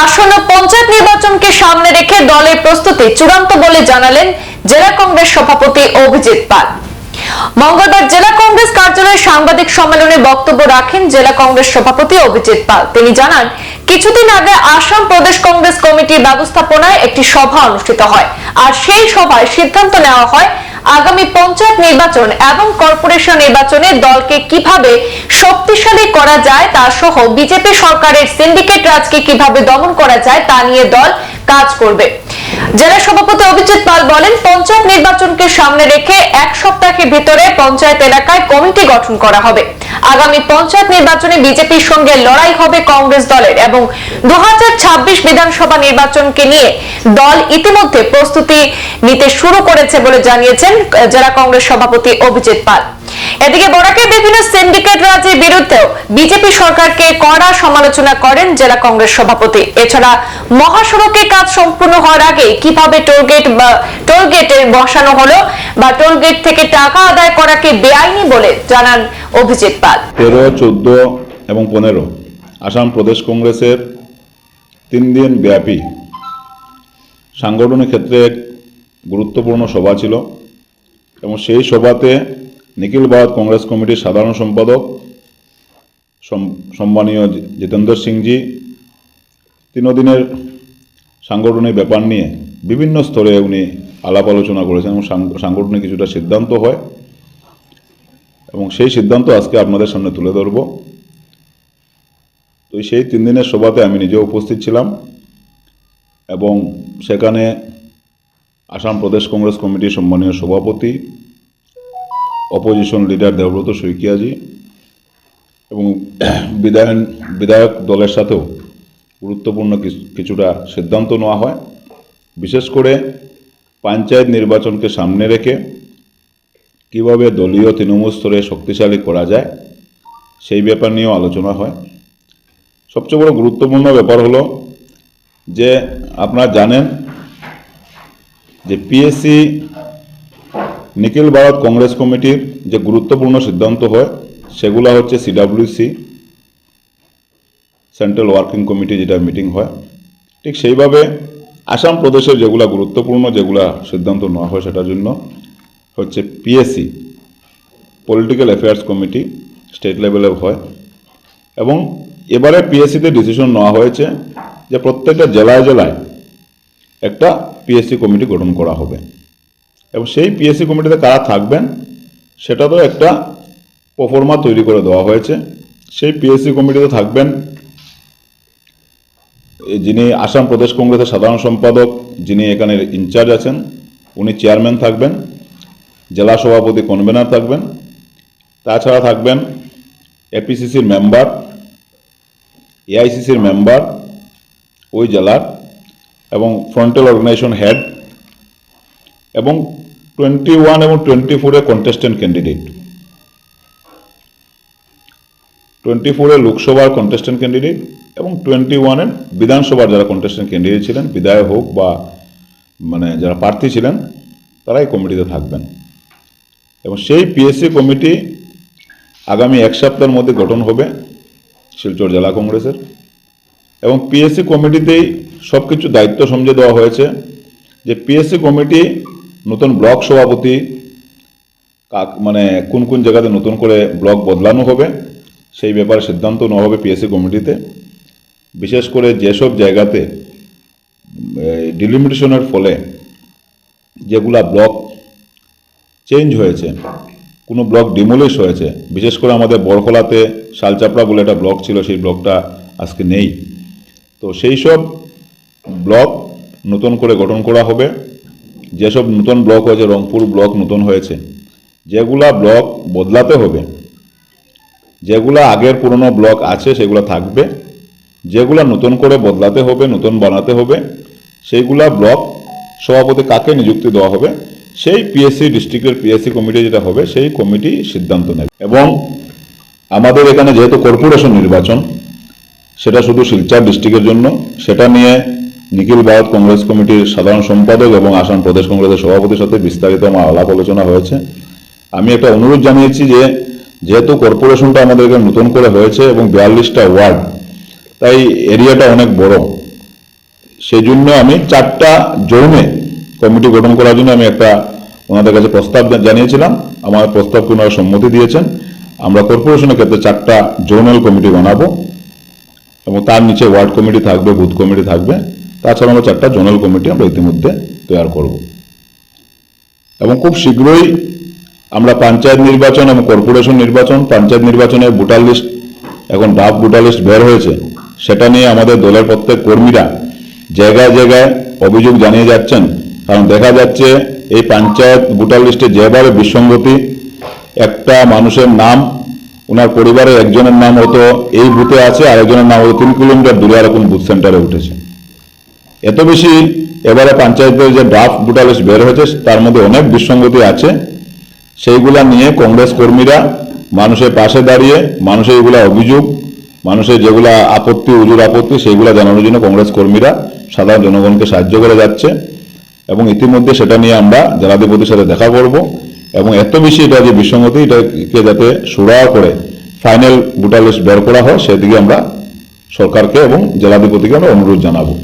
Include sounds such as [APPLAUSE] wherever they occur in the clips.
আসন্ন পঞ্চায়েত নির্বাচনকে সামনে রেখে দলের প্রস্তুতি চূড়ান্ত বলে জানালেন জেলা কংগ্রেস সভাপতি অভিজিৎ পাল। মঙ্গলবার জেলা কংগ্রেস কার্যালয়ে সাংবাদিক সম্মেলনে বক্তব্য রাখেন জেলা কংগ্রেস সভাপতি অভিজিৎ পাল। তিনি জানান, কিছুদিন আগে আসাম প্রদেশ কংগ্রেস কমিটির ব্যবস্থাপনায় একটি সভা অনুষ্ঠিত হয়, আর সেই সভায় সিদ্ধান্ত নেওয়া হয় আগামী পঞ্চায়েত নির্বাচন এবং কর্পোরেশন নির্বাচনে দলকে কীভাবে শক্তিশালী করা যায় তা সহ বিজেপি সরকারের সিন্ডিকেট রাজকে কীভাবে দমন করা যায় তা নিয়ে দল কাজ করবে। জেলা সভাপতি অভিজিৎ পাল বলেন, পঞ্চায়েত নির্বাচনকে সামনে রেখে এক সপ্তাহের ভিতরে পঞ্চায়েত এলাকায় কমিটি গঠন করা হবে। আগামী পঞ্চায়েত নির্বাচনে বিজেপির সঙ্গে লড়াই হবে কংগ্রেস দলের এবং দু হাজার ছাব্বিশ বিধানসভা নির্বাচনকে নিয়ে দল ইতিমধ্যে প্রস্তুতি নিতে শুরু করেছে বলে জানিয়েছেন জেলা কংগ্রেস সভাপতি অভিজিৎ পাল। এদিকে বরাকের বিভিন্ন সিন্ডিকেট রাজের বিরুদ্ধেও বিজেপি সরকারকে কড়া সমালোচনা করেন জেলা কংগ্রেস সভাপতি। এছাড়া মহাসড়কের কাজ সম্পূর্ণ হওয়ার আগে কীভাবে টোলগেট বা টোলগেটে বসানো হলো বা টোলগেট থেকে টাকা আদায় করাকে বেআইনি বলে জানান অভিজিৎ পাল। তেরো, চোদ্দ এবং পনেরো আসাম প্রদেশ কংগ্রেসের তিন দিন ব্যাপী সাংগঠনিক ক্ষেত্রে এক গুরুত্বপূর্ণ সভা ছিল এবং সেই সভাতে নিখিল ভারত কংগ্রেস কমিটির সাধারণ সম্পাদক সম- সম্মানীয় জিতেন্দ্র সিংজি তিনদিনের সাংগঠনিক ব্যাপার নিয়ে বিভিন্ন স্তরে উনি আলাপ আলোচনা করেছেন এবং সাংগঠনিক কিছুটা সিদ্ধান্ত হয়। এবং সেই সিদ্ধান্ত আজকে আপনাদের সামনে তুলে ধরব। তো সেই তিন দিনের সভাতে আমি নিজেও উপস্থিত ছিলাম এবং সেখানে আসাম প্রদেশ কংগ্রেস কমিটির সম্মানীয় সভাপতি অপোজিশন লিডার দেবব্রত শইকিয়াজি এবং বিধায়ন বিধায়ক দলের সাথেও গুরুত্বপূর্ণ কিছু- কিছুটা সিদ্ধান্ত নেওয়া হয়। বিশেষ করে পঞ্চায়েত নির্বাচনকে সামনে রেখে কীভাবে দলীয় তৃণমূল স্তরে শক্তিশালী করা যায়, সেই ব্যাপার নিয়েও আলোচনা হয়। সবচেয়ে বড় গুরুত্বপূর্ণ ব্যাপার হলো যে আপনারা জানেন যে পিএসসি নিখিল ভারত কংগ্রেস কমিটির যে গুরুত্বপূর্ণ সিদ্ধান্ত হয়, সেগুলো হচ্ছে সিডাব্লিউসি সেন্ট্রাল ওয়ার্কিং কমিটি যেটা মিটিং হয়, ঠিক সেইভাবে আসাম প্রদেশের যেগুলা গুরুত্বপূর্ণ, যেগুলা সিদ্ধান্ত নেওয়া হয় সেটার জন্য হচ্ছে PSC political affairs committee state লেভেলে হয়। এবং এবারে পিএসসিতে ডিসিশন নেওয়া হয়েছে যে প্রত্যেকটা জেলায় জেলায় একটা পিএসসি কমিটি গঠন করা হবে। এবং সেই পিএসসি কমিটিতে কারা থাকবেন সেটা তো একটা প্রফর্মা তৈরি করে দেওয়া হয়েছে। সেই পিএসসি কমিটিতে থাকবেন যিনি আসাম প্রদেশ কংগ্রেসের সাধারণ সম্পাদক, যিনি এখানে ইনচার্জ আছেন, উনি চেয়ারম্যান থাকবেন, জেলা সভাপতি কনভেনার থাকবেন, তাছাড়া থাকবেন এপিসিসির মেম্বার এআইসিসির মেম্বার, ওই জেলার এবং ফ্রন্টাল অর্গানাইজেশন হেড এবং টোয়েন্টি ওয়ান এবং টোয়েন্টি ফোরে কন্টেস্টেন্ট ক্যান্ডিডেট টোয়েন্টি ফোরে লোকসভার কন্টেস্টেন্ট ক্যান্ডিডেট এবং টোয়েন্টি ওয়ানের বিধানসভার যারা কন্টেস্টেন্ট ক্যান্ডিডেট ছিলেন, বিধায়ক হোক বা মানে যারা প্রার্থী ছিলেন, তারাই কমিটিতে থাকবেন। এবং সেই পিএসসি কমিটি আগামী এক সপ্তাহের মধ্যে গঠন হবে শিলচর জেলা কংগ্রেসের। এবং পিএসসি কমিটিতেই সব কিছু দায়িত্ব সমঝে দেওয়া হয়েছে যে পিএসসি কমিটি নতুন ব্লক সভাপতি কাক মানে কোন কোন জায়গাতে নতুন করে ব্লক বদলানো হবে, সেই ব্যাপারে সিদ্ধান্ত নেওয়া হবে পিএসসি কমিটিতে। বিশেষ করে যেসব জায়গাতে ডিলিমিটেশনের ফলে যেগুলা ব্লক চেঞ্জ হয়েছে, কোনো ব্লক ডিমোলিশ হয়েছে, বিশেষ করে আমাদের বরখলাতে শালচাপড়া বলে একটা ব্লক ছিল, সেই ব্লকটা আজকে নেই। তো সেই সব ব্লক নতুন করে গঠন করা হবে। যেসব নতুন ব্লক হয়েছে, রংপুর ব্লক নতুন হয়েছে, যেগুলা ব্লক বদলাতে হবে, যেগুলা আগের পুরনো ব্লক আছে, সেগুলো থাকবে। যেগুলা নতুন করে বদলাতে হবে, নতুন বানাতে হবে, সেইগুলা ব্লক সভাপতি কাকে নিযুক্তি দেওয়া হবে, সেই পিএসসি ডিস্ট্রিক্টের পিএসসি কমিটি যেটা হবে, সেই কমিটি সিদ্ধান্ত নেবে। এবং আমাদের এখানে যেহেতু কর্পোরেশন নির্বাচন, সেটা শুধু শিলচর ডিস্ট্রিক্টের জন্য, সেটা নিয়ে নিখিল ভারত কংগ্রেস কমিটির সাধারণ সম্পাদক এবং আসাম প্রদেশ কংগ্রেসের সভাপতির সাথে বিস্তারিত আমার আলাপ আলোচনা হয়েছে। আমি একটা অনুরোধ জানিয়েছি যে, যেহেতু কর্পোরেশনটা আমাদের এখানে নতুন করে হয়েছে এবং বিয়াল্লিশটা ওয়ার্ড তাই এরিয়াটা অনেক বড়। সেই জন্য আমি চারটা জোনে কমিটি গঠন করার জন্য আমি একটা ওনাদের কাছে প্রস্তাব জানিয়েছিলাম। আমার প্রস্তাবকে ওনারা সম্মতি দিয়েছেন। আমরা কর্পোরেশনের ক্ষেত্রে চারটা জোনাল কমিটি বানাবো এবং তার নিচে ওয়ার্ড কমিটি থাকবে, বুথ কমিটি থাকবে। তাছাড়া আমরা চারটা জোনাল কমিটি আমরা ইতিমধ্যে তৈরি করব। এবং খুব শীঘ্রই আমরা পঞ্চায়েত নির্বাচন এবং কর্পোরেশন নির্বাচন, পঞ্চায়েত নির্বাচনে ভোটার লিস্ট, এখন ডাক ভোটার লিস্ট বের হয়েছে। সেটা নিয়ে আমাদের দলের প্রত্যেক কর্মীরা জায়গায় জায়গায় অভিযোগ জানিয়ে যাচ্ছেন। কারণ দেখা যাচ্ছে এই পঞ্চায়েত ভোটার লিস্টে যেভাবে বিসঙ্গতি, একটা মানুষের নাম, ওনার পরিবারের একজনের নাম হতো এই বুথে আছে আর একজনের নাম হতো তিন কিলোমিটার দূরে এরকম বুথ সেন্টারে উঠেছে। এত বেশি এবারে পঞ্চায়েতের যে ড্রাফট ভোটার লিস্ট বের হয়েছে, তার মধ্যে অনেক বিসঙ্গতি আছে। সেইগুলা নিয়ে কংগ্রেস কর্মীরা মানুষের পাশে দাঁড়িয়ে, মানুষের এগুলা অভিযোগ মানুষের যেগুলা আপত্তি, উজুর আপত্তি, সেইগুলা জানানোর জন্য কংগ্রেস কর্মীরা সাধারণ জনগণকে সাহায্য করে যাচ্ছে। এবং ইতিমধ্যে সেটা নিয়ে আমরা জেলাধিপতির সাথে দেখা করব। এবং এত বেশি এটা যে বিসঙ্গতি, এটাকে যাতে সুরাহ করে ফাইনাল ভোটার লিস্ট বের করা হয়, সেদিকে আমরা সরকারকে এবং জেলাধিপতিকে আমরা অনুরোধ জানাব।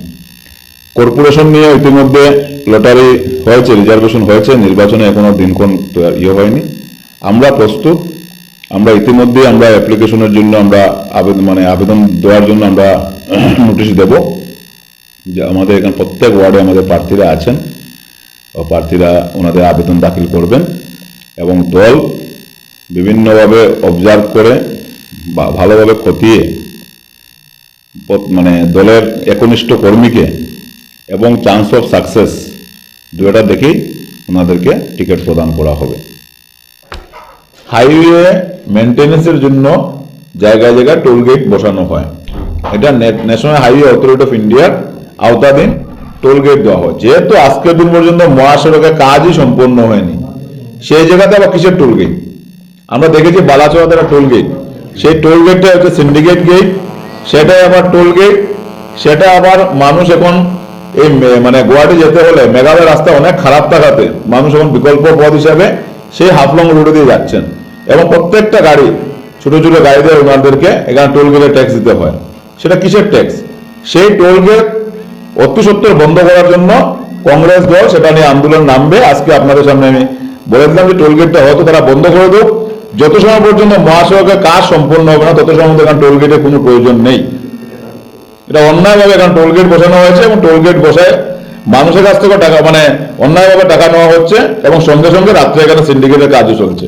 কর্পোরেশন নিয়ে ইতিমধ্যে লটারি হয়েছে, রিজার্ভেশন হয়েছে, নির্বাচনে এখনও দিনক্ষণ ইয়ে হয়নি। আমরা প্রস্তুত। আমরা ইতিমধ্যে আমরা অ্যাপ্লিকেশনের জন্য আমরা আবেদন মানে আবেদন দেওয়ার জন্য আমরা [CLEARS THROAT] নোটিশ দেব যে আমাদের এখানে প্রত্যেক ওয়ার্ডে আমাদের প্রার্থীরা আছেন প্রার্থীরা ওনাদের আবেদন দাখিল করবেন এবং দল বিভিন্নভাবে অবজার্ভ করে বা ভালোভাবে খতিয়ে মানে দলের একনিষ্ঠ কর্মীকে এবং চান্স অফ সাকসেস দুটা দেখেই ওনাদেরকে টিকিট প্রদান করা হবে। হাইওয়ে মেনটেন্যান্সের জন্য জায়গায় জায়গায় টোল গেট বসানো হয়। এটা ন্যাশনাল হাইওয়ে অথরিটি অফ ইন্ডিয়ার আওতাধীন টোল গেট দেওয়া হয়। যেহেতু আজকের দিন পর্যন্ত মহাসড়কের কাজই সম্পন্ন হয়নি, সেই জায়গাতে আবার কিসের টোল গেট? আমরা দেখেছি বালাচোয়াতে একটা টোল গেট। সেই টোল গেটটা হচ্ছে সিন্ডিকেট গেট সেটাই আবার টোল গেট, সেটা আবার মানুষ এখন এই মানে গুয়াহাটি যেতে হলে মেঘালয় রাস্তা অনেক খারাপ থাকাতে মানুষ এখন বিকল্প পথ হিসাবে সেই হাফলং রোডে দিয়ে যাচ্ছেন। এবং প্রত্যেকটা গাড়ি, ছোট ছোট গাড়িদের ওনাদেরকে এখানে টোল গেটে ট্যাক্স দিতে হয়। সেটা কিসের ট্যাক্স সেই টোল গেট অতি সত্তর বন্ধ করার জন্য কংগ্রেস দল সেটা নিয়ে আন্দোলন নামবে। আজকে আপনাদের সামনে আমি বলে দিলাম যে টোল গেটটা হয়তো তারা বন্ধ করে দেব যত সময় পর্যন্ত মহাসড়কের কাজ সম্পূর্ণ হবে না, তত সময় এখানে টোল গেটের কোনো প্রয়োজন নেই। এটা অন্যায়ভাবে এখানে টোল গেট বসানো হয়েছে এবং টোল গেট বসায় মানুষের কাছ থেকে টাকা মানে অন্যায়ভাবে টাকা নেওয়া হচ্ছে এবং সঙ্গে সঙ্গে রাত্রে এখানে সিন্ডিকেটের কাজও চলছে।